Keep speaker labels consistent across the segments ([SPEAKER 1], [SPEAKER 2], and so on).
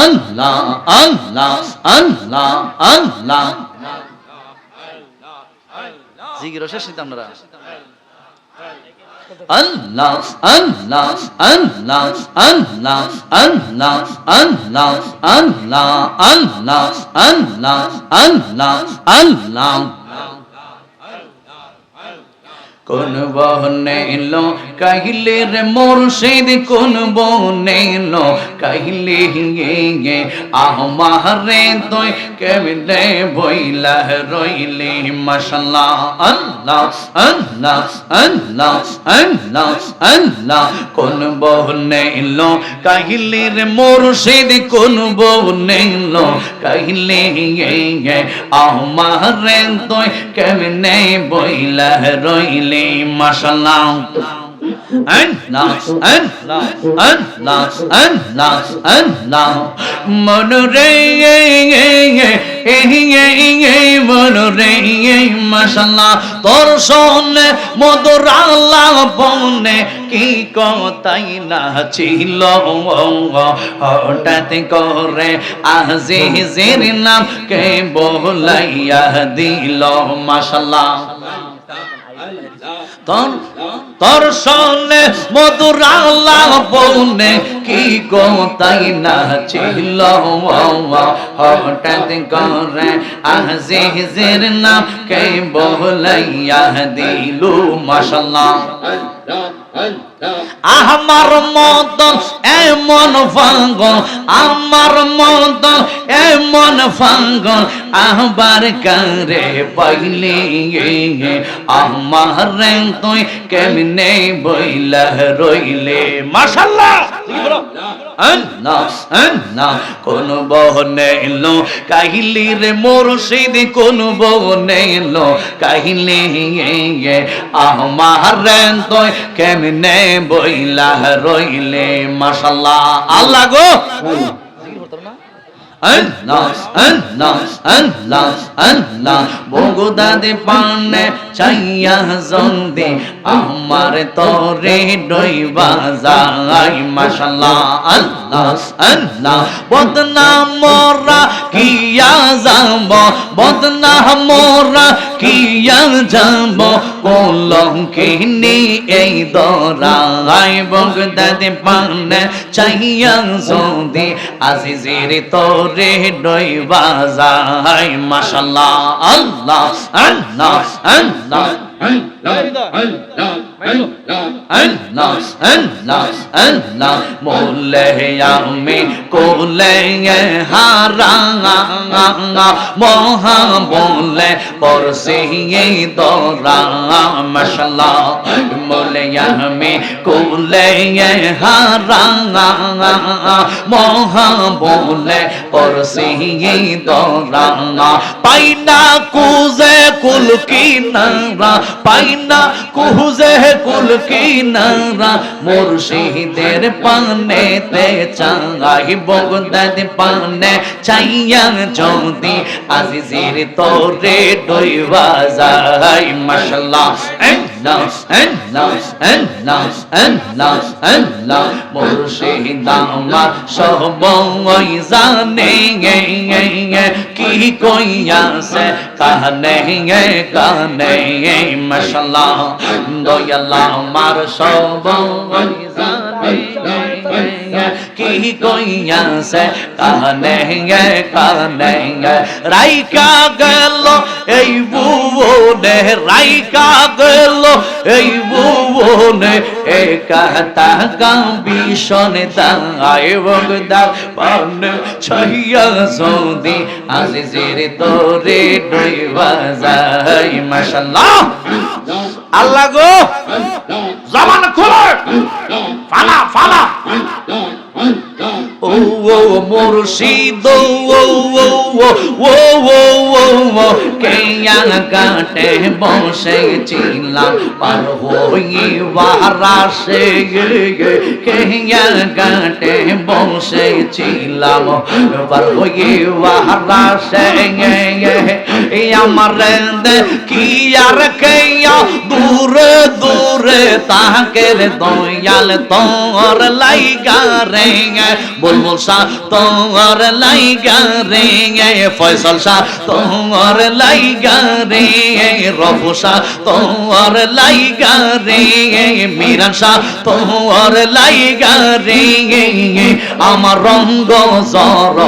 [SPEAKER 1] আল্লাহ আল্লাহ আল্লাহ আল্লাহ জিগির শেষ নিতে আপনারা আল্লাহ আল্লাহ আল্লাহ আল্লাহ আল্লাহ আল্লাহ আল্লাহ আল্লাহ আল্লাহ আল্লাহ আল্লাহ কোন বহনে এলো কাহিলে রে মুর্শিদ কোন বহনে এলো কাহিলে গে আহমারে তুই কেমনে বইলা রইলে? মাশাল্লাহ, আল্লাহ আল্লাহ আল্লাহ আল্লাহ আল্লাহ, কোন বহনে এলো কাহিলে রে মুর্শিদ কোন বহনে এলো কাহিলে গে আহমারে তুই কেমনে বইলা রইলে? মাশাল্লাহ। মনরে মনরে মাশাল্লাহ তোর সোনে মধুর আল্লাহ বনে কি কথাই না ছিল হঠাৎ করে আজিজের নাম কে বলাইয়া দিল মাশাল্লাহ সনে মধুর আল্লাহ বনে, কি গো তাই না ছিল হঠাৎ করে আজিজের নাম কে বলাইয়া দিলু মাশাল্লাহ আমার মতন এমন ফাঙ্গল আমার মতন এমন ফাঙ্গল আবার কারে পাইলে আমার তুই কেমনে বইলা রইলে? মাশাল্লাহ কোন বহনে এলো কাহিলি রে মুর্শিদ, কোন বহনে এলো কাহিলি আমার তুই কেমনে বইলা রইলে? মাশাল্লাহ। আল্লাহ গো আল্লাহ আল্লাহ আল্লাহ আল্লাহ বগুদাদে পানে চাইয়া জলদি আমার তরে ডইবা যাই মাশাল্লাহ আল্লাহ আল্লাহ বদনাম মোরা কিয়া যাব বদনাম মোরা কিয়া যাব কলঙ্কিনি এই দরাই বগদাদে পানে চাইয়া যদি আজিজের তরে ডইবা যাই মাশাল্লাহ, আল্লাহ আল্লাহ আল্লাহ আল্লাহ আল্লাহ। আল্লাহ মোলে আমি কোলে হারা মহা বলে পরসে দরা মশলা মোলে আমি কোলে হারা মহা বলে পরসে দরা পাইনা কুজে কুলকি নারা পাইনা কুজে কুল কিনারা মুর্শিদের পানে তে চাই বগদাদ পানে চাইয়া যদি আজিজির তোরে ডইবা যাই মাশাল্লাহ। কি কইয়া সে কানে কানে মশলা দয়াল দয়াল্লাহ আমার জানে কি কইয়াছে কানে কানে রাইকা গেল এই বুবনে, রাইকা গেল এই বুবনে। একা তাকা বিশনে দায় বগদার পান ছাইয়া সৌদি আজিজের তোরে ডইবা যায়, মাশাল্লাহ। আল্লাহ গো। জবান খোলো। ফালা ফালা। ও ও মুর্শিদ ও ও ও ও ও ও কেয়া কাটে বসেছিলাম পার হইবার সে কেয়া কাটে বসেছিলাম পার হইবার সে আমার কি আর কেয়া দূরে দূরে তাকে দয়াল তোর লাইগা রে বুলবুল শাহ তোর লাইগা রে ফয়সল শাহ তোর লাইগা রে রফু শাহ তোর লাইগা রে মিরান শাহ তোর লাইগা রে আমার রঙ্গ জর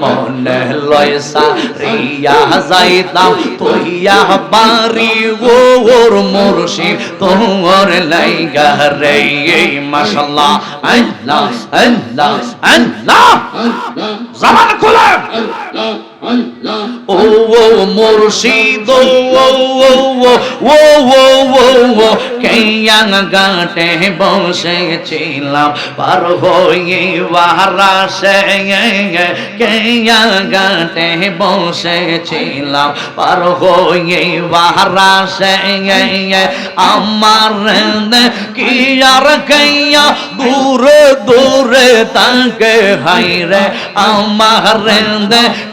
[SPEAKER 1] মনে লয়সা রিয়া যাইতাম তুইয়া বাড়ি ওর মুর্শিদ তোর লাইগা রে মাশাল্লাহ আল্লাহ আল্লাহ আল্লাহ জবান খুলে ও ও মুর্শিদ, ও ও ও ও ও ও ও কেয়া গাটে বসেছিলাম, পার হয়ে বাহারা সে কেয়া গাটে বসেছিলাম, পার হয়ে বাহারা সে আমার কি আর কেয়া দূরে দূরে তাকে হাইরে, আমার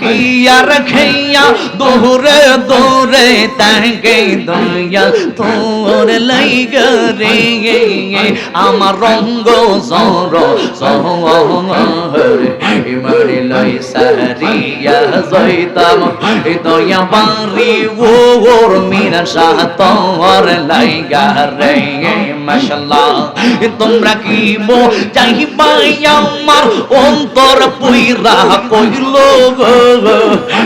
[SPEAKER 1] কি আর খেয়া দূরে দূরে তাকে দয়া তোর লাই রে আমার রঙ্গ সর সহরে লাই সারিয়া জয়তাম দয়া বাড়ি ওর মিরা শাহ তোর লাইগা রে মাশাল্লাহ তোমরা কি মো চাইবাই আমার অন্তর পুইরা কইল গো?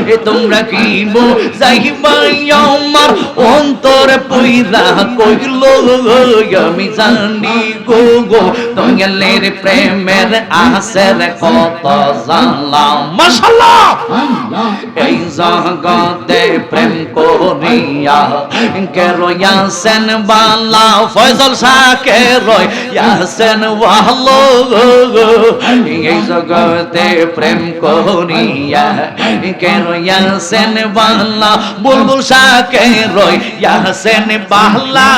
[SPEAKER 1] এ তোমরা কি মো চাইবাই আমার অন্তর পুইরা কইল গো? আমি জানি গো গো দয়ালের প্রেমের আসের কত জানলাম। মাশাল্লাহ এই জগতে প্রেম করিয়া কে রয়াসেন বালা ফয়জল শাহ কে রয়াসেন ভালো এই জগতে প্রেম করিয়া কে রয়াসেন বালা বুলবুল শাহ কে রয়াসেন বালা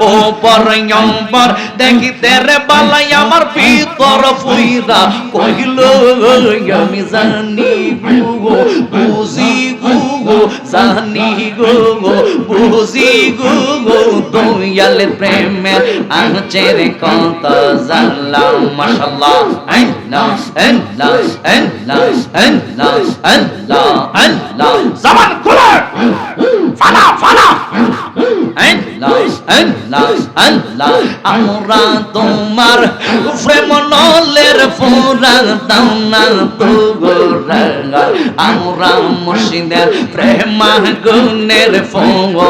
[SPEAKER 1] ও পর পর দেখিতে রে বালাই আমার ভিতর ফুইরা কহিল আমি জানি, গো বুঝি, গো জানি গো বুঝি গো দয়াল প্রেমের আচের কত জানলাম মাশাল্লাহ আল্লাহ আল্লাহ আল্লাহ আল্লাহ আল্লাহ আল্লাহ। জবান খুলে। ফানা ফানা। আল্লাহ আল্লাহ আল্লাহ। আমরা তোমার প্রেম নলের ফোরা দাও না তো আমরা মুর্শিদের প্রেমা গুণের ফোরা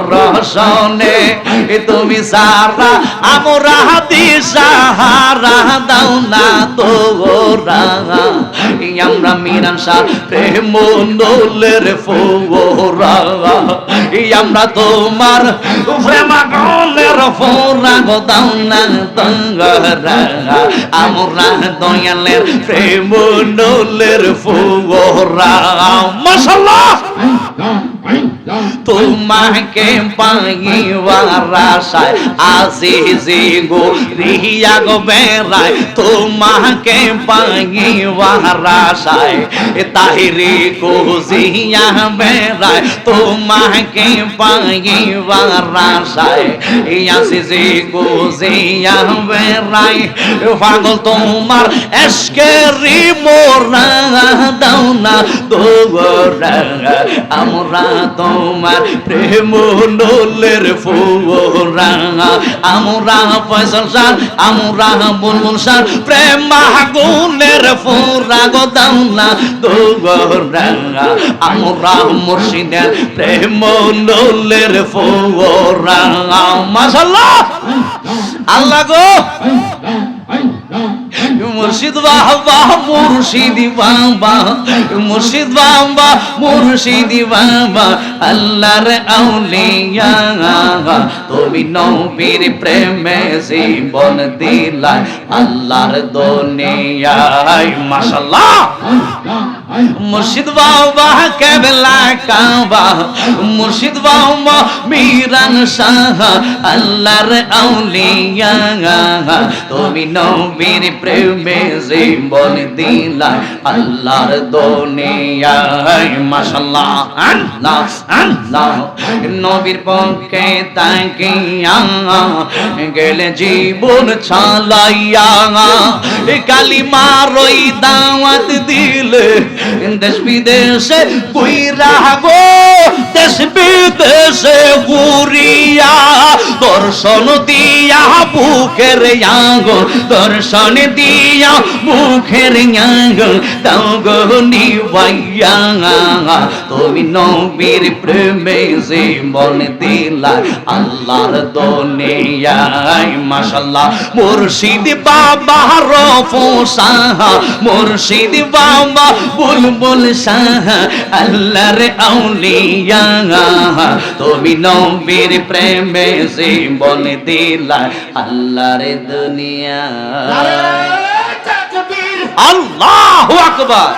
[SPEAKER 1] গদরসনে তুমি সারা আমরা দিশাহারা দাও না তোরা। আমরা মিরান শাহ প্রেম নোলের ফোরা আমরা তোমার প্রেমাগলের ফোরা গো দাও না তঙ্গরা আমরা দয়ালের প্রেম নোলের ফোরা মাশাল্লাহ তোমাকে পাইবার আশায় আজিজি গো রিয়া গো বেড়ায়, তোমাকে পাইবার আশায় গো জিয়া বেড়ায়, তোমাকে পাইবার আশায় আজিজি গো জিয়া বেড়ায়, পাগল তোমার এসকেরি মোরা দাও না দোগরা আমরা তোমার প্রেম নোলের ফোরা আমরা ফয়সল সার, আমরা বুলবুল সার। প্রেম আগুনের ফুরা গো দাও না দোগরা। আমরা মুর্শিদের প্রেম নলের ফোরা মাশাল্লাহ আল্লাহ গো! মুর্শিদ বাবা, মুর্শিদি বাবা, মুর্শিদ বাবা, মুর্শিদি বাবা, আল্লাহর আউলিয়া। তুমি নবীর প্রেমে জীবন দিলা আল্লাহর দুনিয়ায়, মাশাআল্লাহ। মুর্শিদ বাবা, কেবলা কাবা। মুর্শিদ বাবা, মিরান শাহ, আল্লাহর আউলিয়া। তুমি নবীর প্রেমে জীবন দিলা আল্লাহর দুনিয়ায়। মাশাআল্লাহ, আল্লাহ আল্লাহ। নবীর পক্ষে তাকিয়া, গেলে জীবন ছালাইয়া কালিমা রই দাওয়াত দিলে দেশ বিদেশে কইরা গো দেশ বিদেশে ঘুরিয়া দর্শন দিয়া বুকের আঙ্গো দর্শন দিয়া মুখের আঙ্গো তাও গো নিবাইয়া তুমি নবীর প্রেমে জীবন দিলা আল্লাহর দুনিয়ায় মাশাল্লাহ মুর্শিদ বাবা রফু সাহা মুর্শিদ বাবা বুলবুল সাহা আল্লাহর আউলিয়া তুমি নবীর প্রেমে জীবন দিলা আল্লাহর দুনিয়া আল্লাহু আকবার।